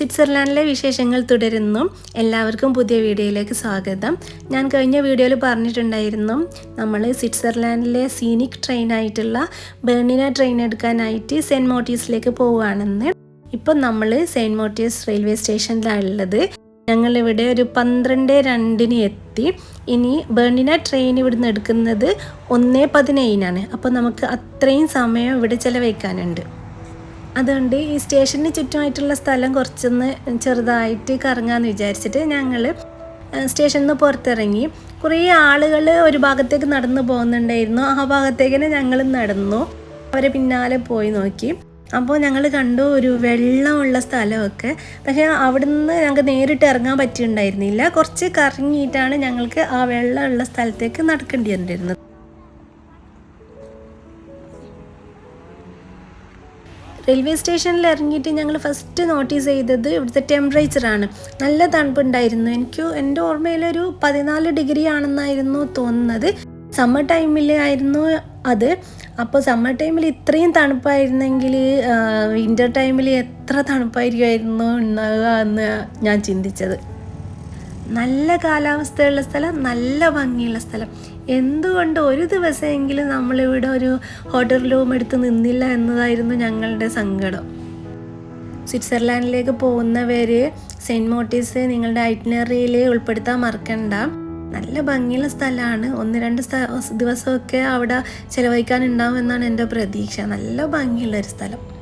സ്വിറ്റ്സർലാൻഡിലെ വിശേഷങ്ങൾ തുടരുന്നു. എല്ലാവർക്കും പുതിയ വീഡിയോയിലേക്ക് സ്വാഗതം. ഞാൻ കഴിഞ്ഞ വീഡിയോയിൽ പറഞ്ഞിട്ടുണ്ടായിരുന്നു നമ്മൾ സ്വിറ്റ്സർലാൻഡിലെ സീനിക് ട്രെയിനായിട്ടുള്ള ബേണിന ട്രെയിൻ എടുക്കാനായിട്ട് സെന്റ് മോട്ടീസിലേക്ക് പോവുകയാണെന്ന്. ഇപ്പം നമ്മൾ സെന്റ് മോട്ടീസ് റെയിൽവേ സ്റ്റേഷനിലാണ് ഉള്ളത് ഞങ്ങളിവിടെ ഒരു പന്ത്രണ്ട് രണ്ടിന് എത്തി. ഇനി ബേണിന ട്രെയിൻ ഇവിടുന്ന് എടുക്കുന്നത് ഒന്നേ പതിനേഴിനാണ്. അപ്പോൾ നമുക്ക് അത്രയും സമയം ഇവിടെ ചിലവഴിക്കാനുണ്ട്. അതുകൊണ്ട് ഈ സ്റ്റേഷന് ചുറ്റുമായിട്ടുള്ള സ്ഥലം കുറച്ചൊന്ന് ചെറുതായിട്ട് കറങ്ങാമെന്ന് വിചാരിച്ചിട്ട് ഞങ്ങൾ സ്റ്റേഷനിൽ നിന്ന് പുറത്തിറങ്ങി. കുറേ ആളുകൾ ഒരു ഭാഗത്തേക്ക് നടന്നു പോകുന്നുണ്ടായിരുന്നു. ആ ഭാഗത്തേക്ക് തന്നെ ഞങ്ങൾ നടന്നു. അവരെ പിന്നാലെ പോയി നോക്കി. അപ്പോൾ ഞങ്ങൾ കണ്ടു ഒരു വെള്ളമുള്ള സ്ഥലമൊക്കെ. പക്ഷേ അവിടുന്ന് ഞങ്ങൾക്ക് നേരിട്ട് ഇറങ്ങാൻ പറ്റിയിട്ടുണ്ടായിരുന്നില്ല. കുറച്ച് കറങ്ങിയിട്ടാണ് ഞങ്ങൾക്ക് ആ വെള്ളമുള്ള സ്ഥലത്തേക്ക് നടക്കേണ്ടി വന്നിരുന്നത്. റെയിൽവേ സ്റ്റേഷനിൽ ഇറങ്ങിയിട്ട് ഞങ്ങൾ ഫസ്റ്റ് നോട്ടീസ് ചെയ്തത് ഇവിടുത്തെ ടെമ്പറേച്ചറാണ് നല്ല തണുപ്പുണ്ടായിരുന്നു. എനിക്ക് എന്റെ ഓർമ്മയിലൊരു പതിനാല് ഡിഗ്രി ആണെന്നായിരുന്നു തോന്നുന്നത്. സമ്മർ ടൈമിൽ ആയിരുന്നു അത്. അപ്പോൾ സമ്മർ ടൈമിൽ ഇത്രയും തണുപ്പായിരുന്നെങ്കിൽ വിന്റർ ടൈമിൽ എത്ര തണുപ്പായിരിക്കുമായിരുന്നു ഉണ്ടാകുക എന്ന് ഞാൻ ചിന്തിച്ചത്. നല്ല കാലാവസ്ഥയുള്ള സ്ഥലം നല്ല ഭംഗിയുള്ള സ്ഥലം. എന്തുകൊണ്ട് ഒരു ദിവസമെങ്കിലും നമ്മളിവിടെ ഒരു ഹോട്ടൽ റൂം എടുത്ത് നിന്നില്ല എന്നതായിരുന്നു ഞങ്ങളുടെ സങ്കടം. സ്വിറ്റ്സർലാൻഡിലേക്ക് പോകുന്നവർ സെന്റ് മോട്ടീസ് നിങ്ങളുടെ ഐറ്റിനറിയിൽ ഉൾപ്പെടുത്താൻ മറക്കണ്ട. നല്ല ഭംഗിയുള്ള സ്ഥലമാണ്. ഒന്ന് രണ്ട് ദിവസമൊക്കെ അവിടെ ചെലവഴിക്കാനുണ്ടാവും എന്നാണ് എന്റെ പ്രതീക്ഷ. നല്ല ഭംഗിയുള്ളൊരു സ്ഥലം.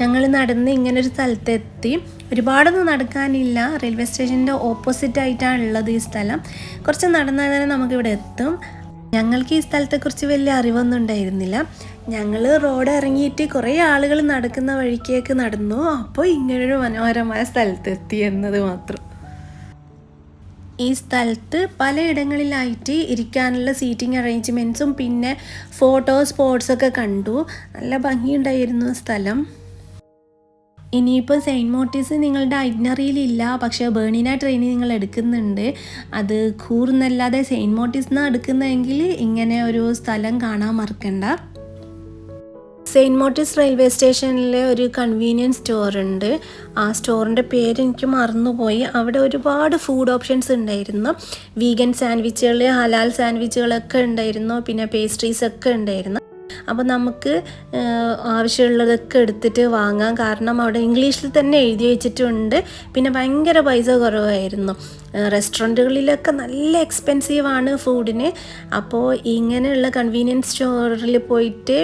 ഞങ്ങൾ നടന്ന് ഇങ്ങനെ ഒരു സ്ഥലത്തെത്തി. ഒരുപാടൊന്നും നടക്കാനില്ല. റെയിൽവേ സ്റ്റേഷന്റെ ഓപ്പോസിറ്റ് ആയിട്ടാണ് ഉള്ളത് ഈ സ്ഥലം. കുറച്ച് നടന്നാൽ തന്നെ നമുക്കിവിടെ എത്തും. ഞങ്ങൾക്ക് ഈ സ്ഥലത്തെക്കുറിച്ച് വലിയ അറിവൊന്നും ഉണ്ടായിരുന്നില്ല. ഞങ്ങൾ റോഡ് ഇറങ്ങിയിട്ട് കുറേ ആളുകൾ നടക്കുന്ന വഴിക്കേക്ക് നടന്നു. അപ്പോൾ ഇങ്ങനൊരു മനോഹരമായ സ്ഥലത്തെത്തി എന്നത് മാത്രം. ഈ സ്ഥലത്ത് പലയിടങ്ങളിലായിട്ട് ഇരിക്കാനുള്ള സീറ്റിംഗ് അറേഞ്ച്മെന്റ്സും പിന്നെ ഫോട്ടോ സ്പോട്ട്സൊക്കെ കണ്ടു. നല്ല ഭംഗിയുണ്ടായിരുന്നു സ്ഥലം. ഇനിയിപ്പോൾ സെയിന്റ് മോട്ടീസ് നിങ്ങളുടെ ഐറ്റിനറിയിലില്ല പക്ഷേ ബേണിന ട്രെയിനിങ് നിങ്ങൾ എടുക്കുന്നുണ്ട്. അത് കൂർന്നല്ലാതെ സെയിന്റ് മോട്ടീസ് നിന്ന് എടുക്കുന്നതെങ്കിൽ ഇങ്ങനെ ഒരു സ്ഥലം കാണാൻ മറക്കണ്ട. സെയിന്റ് മോട്ടീസ് റെയിൽവേ സ്റ്റേഷനിലെ ഒരു കൺവീനിയൻസ് സ്റ്റോർ ഉണ്ട്. ആ സ്റ്റോറിന്റെ പേര് എനിക്ക് മറന്നുപോയി. അവിടെ ഒരുപാട് ഫുഡ് ഓപ്ഷൻസ് ഉണ്ടായിരുന്നു. വീഗൻ സാൻഡ്വിച്ചുകൾ ഹലാൽ സാൻഡ്വിച്ചുകളൊക്കെ ഉണ്ടായിരുന്നു. പിന്നെ പേസ്ട്രീസ് ഒക്കെ ഉണ്ടായിരുന്നു. അപ്പോൾ നമുക്ക് ആവശ്യമുള്ളതൊക്കെ എടുത്തിട്ട് വാങ്ങാം. കാരണം അവിടെ ഇംഗ്ലീഷിൽ തന്നെ എഴുതി വെച്ചിട്ടുണ്ട്. പിന്നെ ഭയങ്കര പൈസ കുറവായിരുന്നു. റെസ്റ്റോറന്റുകളിലൊക്കെ നല്ല എക്സ്പെൻസീവാണ് ഫുഡിന് അപ്പോൾ ഇങ്ങനെയുള്ള കൺവീനിയൻസ് സ്റ്റോറിൽ പോയിട്ട്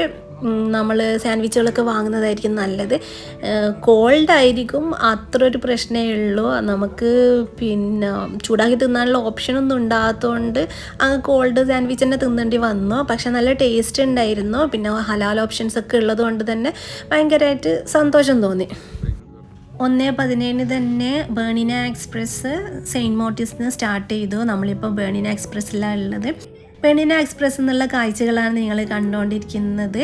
നമ്മൾ സാൻഡ്വിച്ചുകളൊക്കെ വാങ്ങുന്നതായിരിക്കും നല്ലത്. കോൾഡ് ആയിരിക്കും അത്ര ഒരു പ്രശ്നമേ ഉള്ളൂ. നമുക്ക് പിന്നെ ചൂടാക്കി തിന്നാനുള്ള ഓപ്ഷനൊന്നും ഉണ്ടാകാത്തതുകൊണ്ട് അങ്ങ് കോൾഡ് സാൻഡ്വിച്ച് തന്നെ തിന്നേണ്ടി വന്നു. പക്ഷെ നല്ല ടേസ്റ്റ് ഉണ്ടായിരുന്നു. പിന്നെ ഹലാൽ ഓപ്ഷൻസ് ഒക്കെ ഉള്ളതുകൊണ്ട് തന്നെ ഭയങ്കരമായിട്ട് സന്തോഷം തോന്നി. ഒന്നേ പതിനേഴിന് തന്നെ ബേണിന എക്സ്പ്രസ് സെയിന്റ് നിന്ന് സ്റ്റാർട്ട് ചെയ്തു. നമ്മളിപ്പോൾ ബേണിന എക്സ്പ്രസ്സിലാണ് ഉള്ളത്. പെണ്ണിന എക്സ്പ്രസ് എന്നുള്ള കാഴ്ചകളാണ് നിങ്ങൾ കണ്ടുകൊണ്ടിരിക്കുന്നത്.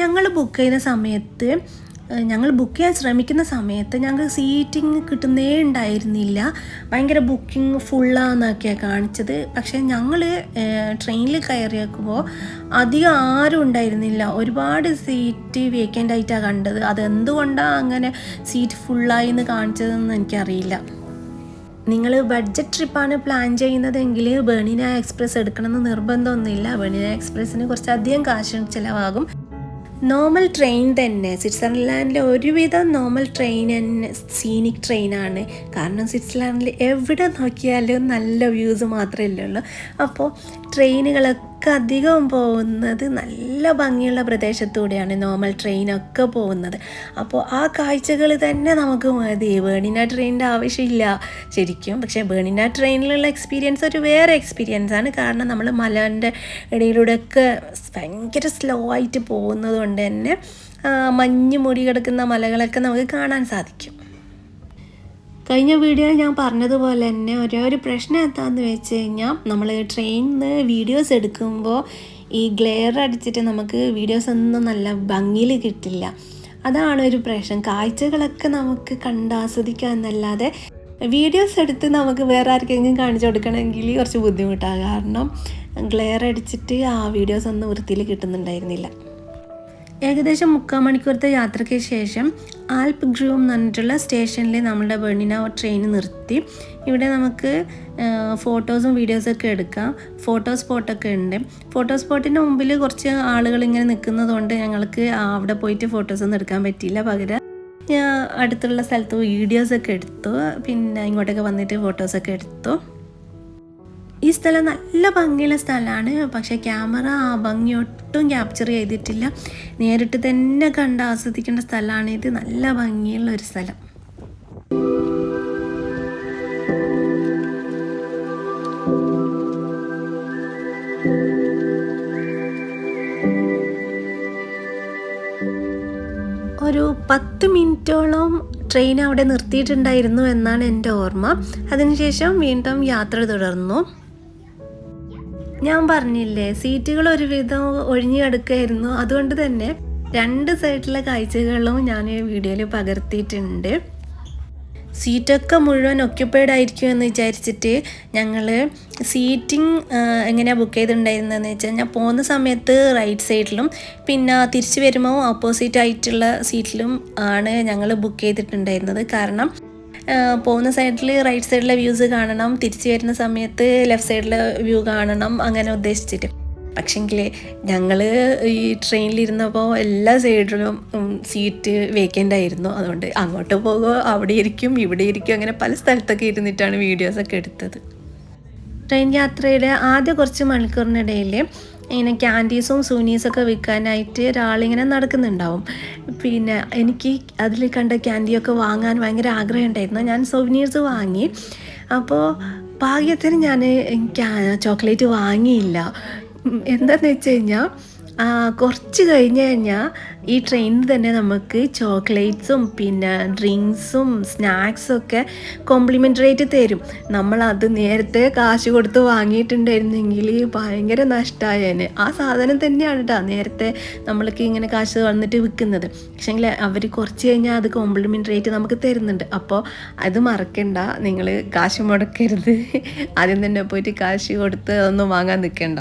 ഞങ്ങൾ ബുക്ക് ചെയ്യുന്ന സമയത്ത് ഞങ്ങൾ ബുക്ക് ചെയ്യാൻ ശ്രമിക്കുന്ന സമയത്ത് ഞങ്ങൾക്ക് സീറ്റിംഗ് കിട്ടുന്നേ ഉണ്ടായിരുന്നില്ല. ഭയങ്കര ബുക്കിംഗ് ഫുള്ളാന്നൊക്കെയാണ് കാണിച്ചത്. പക്ഷേ ഞങ്ങൾ ട്രെയിനിൽ കയറിയേക്കുമ്പോൾ അധികം ആരും ഉണ്ടായിരുന്നില്ല. ഒരുപാട് സീറ്റ് വേക്കന്റ് ആയിട്ടാണ് കണ്ടത്. അതെന്തുകൊണ്ടാണ് അങ്ങനെ സീറ്റ് ഫുള്ളായി എന്ന് കാണിച്ചതെന്ന് എനിക്കറിയില്ല. നിങ്ങൾ ബഡ്ജറ്റ് ട്രിപ്പാണ് പ്ലാൻ ചെയ്യുന്നതെങ്കിൽ ബേണിന എക്സ്പ്രസ് എടുക്കണമെന്ന് നിർബന്ധമൊന്നുമില്ല. ബേണിന എക്സ്പ്രസ്സിന് കുറച്ചധികം കാശ് ചിലവാകും. നോർമൽ ട്രെയിൻ തന്നെ. സ്വിറ്റ്സർലാൻഡിലെ ഒരുവിധം നോർമൽ ട്രെയിൻ തന്നെ സീനിക് ട്രെയിനാണ് കാരണം സ്വിറ്റ്സർലാൻഡിൽ എവിടെ നോക്കിയാലും നല്ല വ്യൂസ് മാത്രമേ ഉള്ളൂ. അപ്പോൾ ട്രെയിനുകളൊക്കെ അധികം പോകുന്നത് നല്ല ഭംഗിയുള്ള പ്രദേശത്തൂടെയാണ് നോർമൽ ട്രെയിനൊക്കെ പോകുന്നത്. അപ്പോൾ ആ കാഴ്ചകൾ തന്നെ നമുക്ക് മതി. ബേണിന ട്രെയിനിന്റെ ആവശ്യമില്ല ശരിക്കും. പക്ഷേ ബേണിന ട്രെയിനിലുള്ള എക്സ്പീരിയൻസ് ഒരു വേറെ എക്സ്പീരിയൻസ് ആണ്. കാരണം നമ്മൾ മലന്റെ ഇടയിലൂടെയൊക്കെ ഭയങ്കര സ്ലോ ആയിട്ട് പോകുന്നത് കൊണ്ട് തന്നെ മഞ്ഞ് മൂടി കിടക്കുന്ന മലകളൊക്കെ നമുക്ക് കാണാൻ സാധിക്കും. കഴിഞ്ഞ വീഡിയോയിൽ ഞാൻ പറഞ്ഞതുപോലെ തന്നെ ഒരേ ഒരു പ്രശ്നം എന്താണെന്ന് വെച്ച് കഴിഞ്ഞാൽ നമ്മൾ ട്രെയിനിൽ നിന്ന് വീഡിയോസ് എടുക്കുമ്പോൾ ഈ ഗ്ലെയർ അടിച്ചിട്ട് നമുക്ക് വീഡിയോസ് ഒന്നും നല്ല ഭംഗിയിൽ കിട്ടില്ല. അതാണ് ഒരു പ്രശ്നം. കാഴ്ചകളൊക്കെ നമുക്ക് കണ്ട് ആസ്വദിക്കുക എന്നല്ലാതെ വീഡിയോസ് എടുത്ത് നമുക്ക് വേറെ ആർക്കെങ്കിലും കാണിച്ചു കൊടുക്കണമെങ്കിൽ കുറച്ച് ബുദ്ധിമുട്ടാണ് കാരണം ഗ്ലെയർ അടിച്ചിട്ട് ആ വീഡിയോസ് ഒന്നും വൃത്തിയിൽ കിട്ടുന്നുണ്ടായിരുന്നില്ല. ഏകദേശം മുക്കാൽ മണിക്കൂറത്തെ യാത്രയ്ക്ക് ശേഷം ആൽപ് ഗ്രൂം എന്ന് പറഞ്ഞിട്ടുള്ള സ്റ്റേഷനിൽ നമ്മുടെ ബെർണിന ട്രെയിൻ നിർത്തി. ഇവിടെ നമുക്ക് ഫോട്ടോസും വീഡിയോസൊക്കെ എടുക്കാം. ഫോട്ടോ സ്പോട്ടൊക്കെ ഉണ്ട്. ഫോട്ടോ സ്പോട്ടിന്റെ മുമ്പിൽ കുറച്ച് ആളുകൾ ഇങ്ങനെ നിൽക്കുന്നതുകൊണ്ട് ഞങ്ങൾക്ക് അവിടെ പോയിട്ട് ഫോട്ടോസൊന്നും എടുക്കാൻ പറ്റിയില്ല. പകരം അടുത്തുള്ള സ്ഥലത്ത് വീഡിയോസൊക്കെ എടുത്തു. പിന്നെ ഇങ്ങോട്ടൊക്കെ വന്നിട്ട് ഫോട്ടോസൊക്കെ എടുത്തു. ഈ സ്ഥലം നല്ല ഭംഗിയുള്ള സ്ഥലമാണ്. പക്ഷേ ക്യാമറ ആ ഭംഗി ഒട്ടും ക്യാപ്ചർ ചെയ്തിട്ടില്ല. നേരിട്ട് തന്നെ കണ്ട് ആസ്വദിക്കേണ്ട സ്ഥലമാണ് ഇത്. നല്ല ഭംഗിയുള്ള ഒരു സ്ഥലം. ഒരു പത്ത് മിനിറ്റോളം ട്രെയിൻ അവിടെ നിർത്തിയിട്ടുണ്ടായിരുന്നു എന്നാണ് എന്റെ ഓർമ്മ. അതിനുശേഷം വീണ്ടും യാത്ര തുടർന്നു. ഞാൻ പറഞ്ഞില്ലേ സീറ്റുകൾ ഒരുവിധം ഒഴിഞ്ഞു കിടക്കുകയായിരുന്നു അതുകൊണ്ട് തന്നെ രണ്ട് സൈഡിലെ കാഴ്ചകളും ഞാൻ ഈ വീഡിയോയിൽ പകർത്തിയിട്ടുണ്ട്. സീറ്റൊക്കെ മുഴുവൻ ഒക്യുപ്പൈഡ് ആയിരിക്കും എന്ന് വിചാരിച്ചിട്ട് ഞങ്ങൾ സീറ്റിംഗ് എങ്ങനെയാണ് ബുക്ക് ചെയ്തിട്ടുണ്ടായിരുന്നതെന്ന് വെച്ചാൽ ഞാൻ പോകുന്ന സമയത്ത് റൈറ്റ് സൈഡിലും പിന്നെ തിരിച്ചു വരുമ്പോൾ ഓപ്പോസിറ്റ് ആയിട്ടുള്ള സീറ്റിലും ആണ് ഞങ്ങൾ ബുക്ക് ചെയ്തിട്ടുണ്ടായിരുന്നത്. കാരണം പോകുന്ന സൈഡിൽ റൈറ്റ് സൈഡിലെ വ്യൂസ് കാണണം. തിരിച്ചു വരുന്ന സമയത്ത് ലെഫ്റ്റ് സൈഡിലെ വ്യൂ കാണണം. അങ്ങനെ ഉദ്ദേശിച്ചിട്ട്. പക്ഷെങ്കിൽ ഞങ്ങൾ ഈ ട്രെയിനിലിരുന്നപ്പോൾ എല്ലാ സൈഡിലും സീറ്റ് വേക്കന്റ് ആയിരുന്നു. അതുകൊണ്ട് അങ്ങോട്ട് പോകുമോ അവിടെ ഇരിക്കും ഇവിടെ ഇരിക്കും അങ്ങനെ പല സ്ഥലത്തൊക്കെ ഇരുന്നിട്ടാണ് വീഡിയോസൊക്കെ എടുത്തത്. ട്രെയിൻ യാത്രയുടെ ആദ്യ കുറച്ച് മണിക്കൂറിനിടയിൽ ഇങ്ങനെ ക്യാൻഡീസും സൂനീസൊക്കെ വിൽക്കാനായിട്ട് ഒരാളിങ്ങനെ നടക്കുന്നുണ്ടാവും. പിന്നെ എനിക്ക് അതിൽ കണ്ട ക്യാൻഡിയൊക്കെ വാങ്ങാൻ ഭയങ്കര ആഗ്രഹം ഉണ്ടായിരുന്നു. ഞാൻ സൊവനീഴ്സ് വാങ്ങി. അപ്പോൾ ഭാഗ്യത്തിന് ഞാൻ ചോക്ലേറ്റ് വാങ്ങിയില്ല. എന്താണെന്ന് വെച്ച് കഴിഞ്ഞാൽ കുറച്ച് കഴിഞ്ഞ് കഴിഞ്ഞാൽ ഈ ട്രെയിനിൽ തന്നെ നമുക്ക് ചോക്ലേറ്റ്സും പിന്നെ ഡ്രിങ്ക്സും സ്നാക്സും ഒക്കെ കോംപ്ലിമെന്ററി ആയിട്ട് തരും. നമ്മൾ അത് നേരത്തെ കാശ് കൊടുത്ത് വാങ്ങിയിട്ടുണ്ടായിരുന്നെങ്കിൽ ഭയങ്കര നഷ്ടമായേനെ ആ സാധനം തന്നെയാണ് കേട്ടോ നേരത്തെ നമ്മൾക്ക് ഇങ്ങനെ കാശ് വന്നിട്ട് വിൽക്കുന്നത്. പക്ഷേങ്കിൽ അവർ കുറച്ച് കഴിഞ്ഞാൽ അത് കോംപ്ലിമെന്ററി ആയിട്ട് നമുക്ക് തരുന്നുണ്ട്. അപ്പോൾ അത് മറക്കണ്ട. നിങ്ങൾ കാശ് മുടക്കരുത്. ആദ്യം തന്നെ പോയിട്ട് കാശ് കൊടുത്ത് അതൊന്നും വാങ്ങാൻ നിൽക്കണ്ട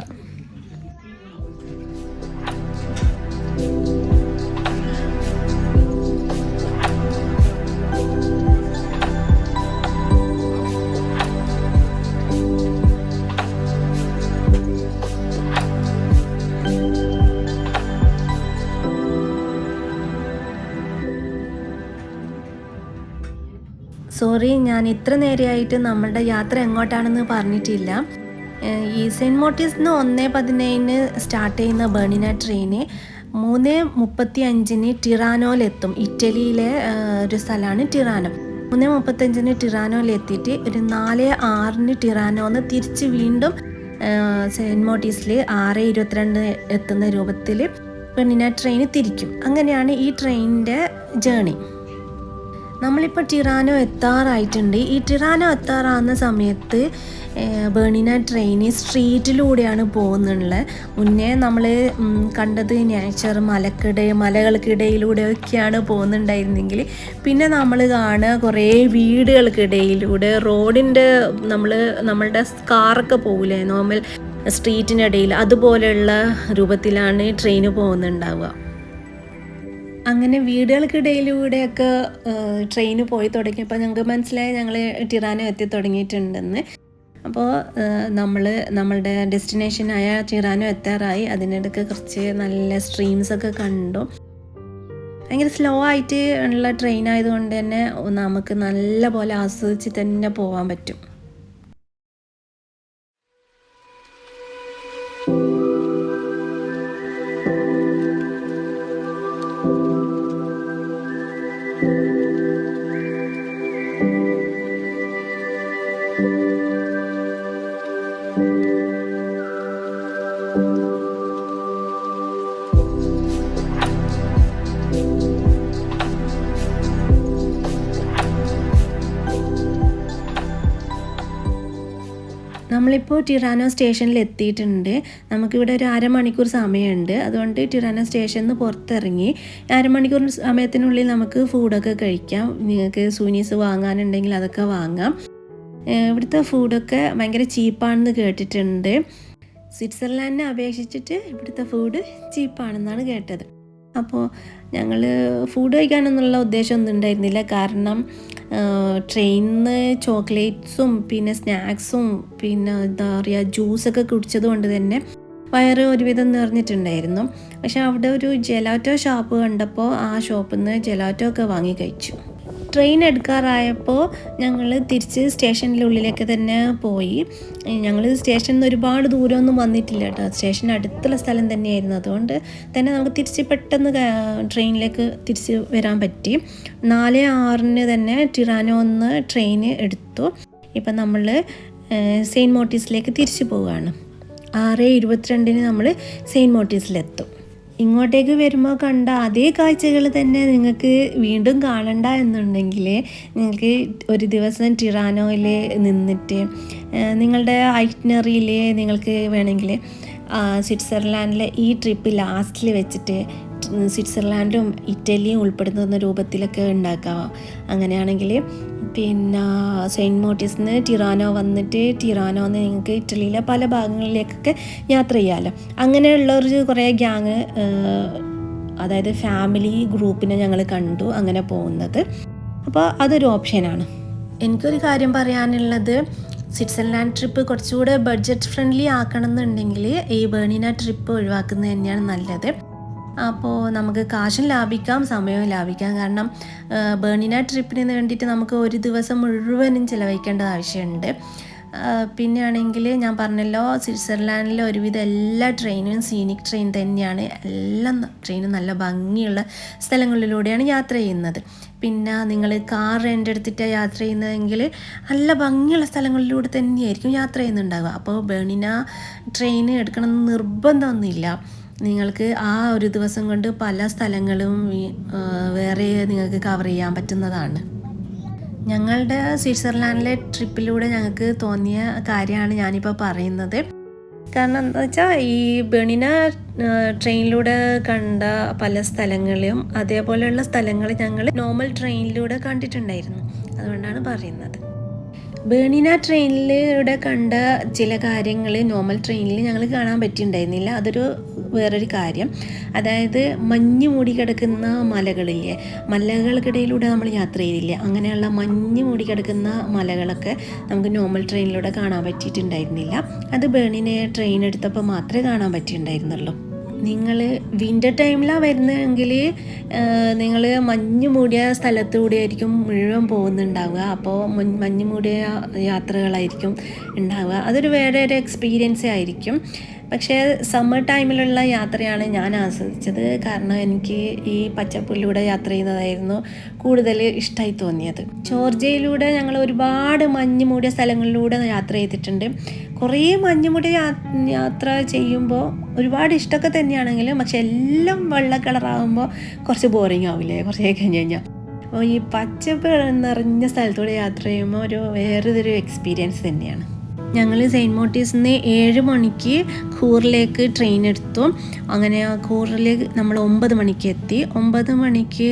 സോറി ഞാൻ ഇത്ര നേരെയായിട്ട് നമ്മളുടെ യാത്ര എങ്ങോട്ടാണെന്ന് പറഞ്ഞിട്ടില്ല. ഈ സെന്റ് നിന്ന് ഒന്നേ പതിനേഴിന് സ്റ്റാർട്ട് ചെയ്യുന്ന ബേണിന ട്രെയിന് മൂന്ന് മുപ്പത്തി അഞ്ചിന് ടിറാനോയിലെത്തും ഇറ്റലിയിലെ ഒരു സ്ഥലമാണ് ടിറാനോ. മൂന്ന് മുപ്പത്തഞ്ചിന് ടിറാനോയിലെത്തിയിട്ട് ഒരു നാല് ആറിന് ടിറാനോന്ന് തിരിച്ച് വീണ്ടും സെന്റ് മോട്ടീസിൽ ആറ് ഇരുപത്തിരണ്ട് എത്തുന്ന രൂപത്തിൽ പെണ്ണിനെ ട്രെയിൻ തിരിക്കും. അങ്ങനെയാണ് ഈ ട്രെയിനിന്റെ ജേണി. നമ്മളിപ്പോൾ ടിറാനോ എത്താറായിട്ടുണ്ട്. ഈ ടിറാനോ എത്താറാകുന്ന സമയത്ത് ബേണിന ട്രെയിൻ സ്ട്രീറ്റിലൂടെയാണ് പോകുന്നുള്ളത് മുന്നേ നമ്മൾ കണ്ടത് നേച്ചർ മലകൾക്കിടയിലൂടെ ഒക്കെയാണ് പോകുന്നുണ്ടായിരുന്നെങ്കിൽ പിന്നെ നമ്മൾ കാണുക കുറേ വീടുകൾക്കിടയിലൂടെ റോഡിന്റെ നമ്മൾ നമ്മളുടെ കാറൊക്കെ പോകില്ലേ നോർമൽ സ്ട്രീറ്റിനിടയിൽ അതുപോലെയുള്ള രൂപത്തിലാണ് ട്രെയിന് പോകുന്നുണ്ടാവുക. അങ്ങനെ വീടുകൾക്കിടയിലൂടെയൊക്കെ ട്രെയിൻ പോയി തുടങ്ങിയപ്പോൾ ഞങ്ങൾക്ക് മനസ്സിലായി ഞങ്ങൾ ടിറാനോ എത്തി തുടങ്ങിയിട്ടുണ്ടെന്ന്. അപ്പോൾ നമ്മൾ നമ്മളുടെ ഡെസ്റ്റിനേഷനായ ടിറാനോ എത്താറായി. അതിനിടയ്ക്ക് കുറച്ച് നല്ല സ്ട്രീംസൊക്കെ കണ്ടു. ഭയങ്കര സ്ലോ ആയിട്ട് ഉള്ള ട്രെയിൻ ആയതുകൊണ്ട് തന്നെ നമുക്ക് നല്ല പോലെ ആസ്വദിച്ച് തന്നെ പോകാൻ പറ്റും. നമ്മളിപ്പോൾ ടിറാനോ സ്റ്റേഷനിൽ എത്തിയിട്ടുണ്ട് നമുക്കിവിടെ ഒരു അരമണിക്കൂർ സമയമുണ്ട്. അതുകൊണ്ട് ടിറാനോ സ്റ്റേഷനിൽ നിന്ന് പുറത്തിറങ്ങി അരമണിക്കൂർ സമയത്തിനുള്ളിൽ നമുക്ക് ഫുഡൊക്കെ കഴിക്കാം. നിങ്ങൾക്ക് സൂനീസ് വാങ്ങാനുണ്ടെങ്കിൽ അതൊക്കെ വാങ്ങാം. ഇവിടുത്തെ ഫുഡൊക്കെ ഭയങ്കര ചീപ്പാണെന്ന് കേട്ടിട്ടുണ്ട്. സ്വിറ്റ്സർലാൻഡിനെ അപേക്ഷിച്ചിട്ട് ഇവിടുത്തെ ഫുഡ് ചീപ്പാണെന്നാണ് കേട്ടത്. അപ്പോൾ ഞങ്ങൾ ഫുഡ് കഴിക്കാനൊന്നുള്ള ഉദ്ദേശമൊന്നും ഉണ്ടായിരുന്നില്ല. കാരണം ട്രെയിനിന്ന് ചോക്ലേറ്റ്സും പിന്നെ സ്നാക്സും പിന്നെ എന്താ പറയുക ജ്യൂസൊക്കെ കുടിച്ചത് കൊണ്ട് തന്നെ വയറ് ഒരുവിധം നിറഞ്ഞിട്ടുണ്ടായിരുന്നു. പക്ഷെ അവിടെ ഒരു ജെലാറ്റോ ഷോപ്പ് കണ്ടപ്പോൾ ആ ഷോപ്പിൽ നിന്ന് ജെലാറ്റോ ഒക്കെ വാങ്ങി കഴിച്ചു. ട്രെയിൻ എടുക്കാറായപ്പോൾ ഞങ്ങൾ തിരിച്ച് സ്റ്റേഷനിലെ ഉള്ളിലേക്ക് തന്നെ പോയി. ഞങ്ങൾ സ്റ്റേഷനിൽ നിന്ന് ഒരുപാട് ദൂരമൊന്നും വന്നിട്ടില്ല കേട്ടോ. സ്റ്റേഷൻ അടുത്തുള്ള സ്ഥലം തന്നെയായിരുന്നു. അതുകൊണ്ട് തന്നെ നമുക്ക് തിരിച്ച് പെട്ടെന്ന് ട്രെയിനിലേക്ക് തിരിച്ച് വരാൻ പറ്റി. നാല് ആറിന് തന്നെ ടിറാനോ ഒന്ന് ട്രെയിൻ എടുത്തു. ഇപ്പം നമ്മൾ സെയിന്റ് മോട്ടീസിലേക്ക് തിരിച്ചു പോവുകയാണ് ആറ് ഇരുപത്തിരണ്ടിന് നമ്മൾ സെയിന്റ് മോട്ടീസിലെത്തും. ഇങ്ങോട്ടേക്ക് വരുമ്പോൾ കണ്ട അതേ കാഴ്ചകൾ തന്നെ നിങ്ങൾക്ക് വീണ്ടും കാണണ്ട എന്നുണ്ടെങ്കിൽ നിങ്ങൾക്ക് ഒരു ദിവസം ടിറാനോയിൽ നിന്നിട്ട് നിങ്ങളുടെ ഐറ്റിനറിയിൽ നിങ്ങൾക്ക് വേണമെങ്കിൽ സ്വിറ്റ്സർലാൻഡിലെ ഈ ട്രിപ്പ് ലാസ്റ്റിൽ വെച്ചിട്ട് സ്വിറ്റ്സർലാൻഡും ഇറ്റലിയും ഉൾപ്പെടുന്ന രൂപത്തിലൊക്കെ ഉണ്ടാക്കാം. അങ്ങനെയാണെങ്കിൽ പിന്നെ സെയിന്റ് മോട്ടീസിൽ നിന്ന് ടിറാനോ വന്നിട്ട് ടിറാനോ എന്ന് നിങ്ങൾക്ക് ഇറ്റലിയിലെ പല ഭാഗങ്ങളിലേക്കൊക്കെ യാത്ര ചെയ്യാമല്ലോ അങ്ങനെയുള്ളൊരു കുറേ ഗ്യാങ് അതായത് ഫാമിലി ഗ്രൂപ്പിനെ ഞങ്ങൾ കണ്ടു അങ്ങനെ പോകുന്നത്. അപ്പോൾ അതൊരു ഓപ്ഷനാണ്. എനിക്കൊരു കാര്യം പറയാനുള്ളത്. സ്വിറ്റ്സർലാൻഡ് ട്രിപ്പ് കുറച്ചുകൂടെ ബഡ്ജറ്റ് ഫ്രണ്ട്ലി ആക്കണം എന്നുണ്ടെങ്കിൽ ഈ ബേണിന ട്രിപ്പ് ഒഴിവാക്കുന്നത് തന്നെയാണ് നല്ലത്. അപ്പോൾ നമുക്ക് കാശും ലാഭിക്കാം സമയവും ലാഭിക്കാം. കാരണം ബേണിന ട്രിപ്പിന് വേണ്ടിയിട്ട് നമുക്ക് ഒരു ദിവസം മുഴുവനും ചിലവഴിക്കേണ്ട ആവശ്യമുണ്ട്. പിന്നെയാണെങ്കിൽ ഞാൻ പറഞ്ഞല്ലോ സ്വിറ്റ്സർലാൻഡിലെ ഒരുവിധം എല്ലാ ട്രെയിനും സീനിക് ട്രെയിൻ തന്നെയാണ്. എല്ലാ ട്രെയിനും നല്ല ഭംഗിയുള്ള സ്ഥലങ്ങളിലൂടെയാണ് യാത്ര ചെയ്യുന്നത്. പിന്നെ നിങ്ങൾ കാർ റെന്റ് എടുത്തിട്ട് യാത്ര ചെയ്യുന്നതെങ്കിൽ നല്ല ഭംഗിയുള്ള സ്ഥലങ്ങളിലൂടെ തന്നെയായിരിക്കും യാത്ര ചെയ്യുന്നുണ്ടാവുക. അപ്പോൾ ബേണിന ട്രെയിൻ എടുക്കണമെന്ന് നിർബന്ധമൊന്നുമില്ല. നിങ്ങൾക്ക് ആ ഒരു ദിവസം കൊണ്ട് പല സ്ഥലങ്ങളും വേറെ നിങ്ങൾക്ക് കവർ ചെയ്യാൻ പറ്റുന്നതാണ്. ഞങ്ങളുടെ സ്വിറ്റ്സർലാൻഡിലെ ട്രിപ്പിലൂടെ ഞങ്ങൾക്ക് തോന്നിയ കാര്യമാണ് ഞാനിപ്പോൾ പറയുന്നത്. കാരണം എന്താ വെച്ചാൽ ഈ ബെണിന ട്രെയിനിലൂടെ കണ്ട പല സ്ഥലങ്ങളും അതേപോലെയുള്ള സ്ഥലങ്ങൾ ഞങ്ങൾ നോർമൽ ട്രെയിനിലൂടെ കണ്ടിട്ടുണ്ടായിരുന്നു. അതുകൊണ്ടാണ് പറയുന്നത്. ബേണിന ട്രെയിനിലൂടെ കണ്ട ചില കാര്യങ്ങൾ നോർമൽ ട്രെയിനിൽ ഞങ്ങൾ കാണാൻ പറ്റിയിട്ടുണ്ടായിരുന്നില്ല. അതൊരു വേറൊരു കാര്യം. അതായത് മഞ്ഞ് മൂടി കിടക്കുന്ന മലകളില്ലേ മലകൾക്കിടയിലൂടെ നമ്മൾ യാത്ര ചെയ്തില്ലേ അങ്ങനെയുള്ള മഞ്ഞ് മൂടി കിടക്കുന്ന മലകളൊക്കെ നമുക്ക് നോർമൽ ട്രെയിനിലൂടെ കാണാൻ പറ്റിയിട്ടുണ്ടായിരുന്നില്ല. അത് ബേണിനെ ട്രെയിൻ എടുത്തപ്പോൾ മാത്രമേ കാണാൻ പറ്റിയിട്ടുണ്ടായിരുന്നുള്ളൂ. നിങ്ങൾ വിന്റർ ടൈമിലാണ് വരുന്നതെങ്കിൽ നിങ്ങൾ മഞ്ഞ് മൂടിയ സ്ഥലത്തൂടെ ആയിരിക്കും മുഴുവൻ പോകുന്നുണ്ടാവുക. അപ്പോൾ മഞ്ഞ് മൂടിയ യാത്രകളായിരിക്കും ഉണ്ടാവുക. അതൊരു വേറെ ഒരു എക്സ്പീരിയൻസ് ആയിരിക്കും. പക്ഷേ സമ്മർ ടൈമിലുള്ള യാത്രയാണ് ഞാൻ ആസ്വദിച്ചത്. കാരണം എനിക്ക് ഈ പച്ചപ്പുല്ലിലൂടെ യാത്ര ചെയ്യുന്നതായിരുന്നു കൂടുതൽ ഇഷ്ടമായി തോന്നിയത്. ജോർജിയയിലൂടെ ഞങ്ങൾ ഒരുപാട് മഞ്ഞ് മൂടിയ സ്ഥലങ്ങളിലൂടെ യാത്ര ചെയ്തിട്ടുണ്ട്. കുറേ മഞ്ഞ് മൂടിയ യാത്ര ചെയ്യുമ്പോൾ ഒരുപാട് ഇഷ്ടമൊക്കെ തന്നെയാണെങ്കിലും പക്ഷെ എല്ലാം വെള്ള കളറാകുമ്പോൾ കുറച്ച് ബോറിങ് ആവില്ലേ? കുറച്ച് കഴിഞ്ഞ് കഴിഞ്ഞാൽ അപ്പോൾ ഈ പച്ചപ്പ് നിറഞ്ഞ സ്ഥലത്തൂടെ യാത്ര ചെയ്യുമ്പോൾ ഒരു വേറൊരു എക്സ്പീരിയൻസ് തന്നെയാണ്. ഞങ്ങൾ സെയിന്റ് മോട്ടീസിൽ നിന്ന് ഏഴ് മണിക്ക് ഖൂറിലേക്ക് ട്രെയിൻ എടുത്തു. അങ്ങനെ ഖൂറിലേക്ക് നമ്മൾ ഒമ്പത് മണിക്ക് എത്തി. ഒമ്പത് മണിക്ക്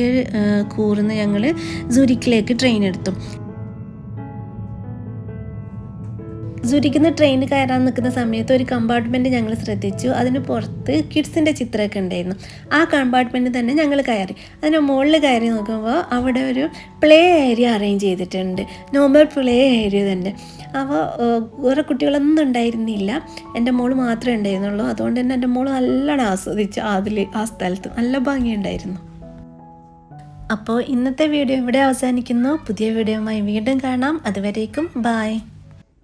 ഖൂറിൽ നിന്ന് ഞങ്ങൾ സുരിക്കിലേക്ക് ട്രെയിൻ എടുത്തു. സുരിക്കുന്ന ട്രെയിൻ കയറാൻ നിൽക്കുന്ന സമയത്ത് ഒരു കമ്പാർട്ട്മെന്റ് ഞങ്ങൾ ശ്രദ്ധിച്ചു. അതിന് പുറത്ത് കിഡ്സിന്റെ ചിത്രമൊക്കെ ഉണ്ടായിരുന്നു. ആ കമ്പാർട്ട്മെന്റ് തന്നെ ഞങ്ങൾ കയറി. അതിന് മുകളിൽ കയറി നോക്കുമ്പോൾ അവിടെ ഒരു പ്ലേ ഏരിയ അറേഞ്ച് ചെയ്തിട്ടുണ്ട്. നോർമൽ പ്ലേ ഏരിയ തന്നെ. അപ്പോൾ വേറെ കുട്ടികളൊന്നും ഉണ്ടായിരുന്നില്ല. എന്റെ മോൾ മാത്രമേ ഉണ്ടായിരുന്നുള്ളൂ. അതുകൊണ്ട് തന്നെ എന്റെ മോൾ നല്ലോണം ആസ്വദിച്ചു അതിൽ ആ സ്ഥലത്ത്. നല്ല ഭംഗിയുണ്ടായിരുന്നു. അപ്പോൾ ഇന്നത്തെ വീഡിയോ ഇവിടെ അവസാനിക്കുന്നു. പുതിയ വീഡിയോയുമായി വീണ്ടും കാണാം. അതുവരേക്കും ബായ്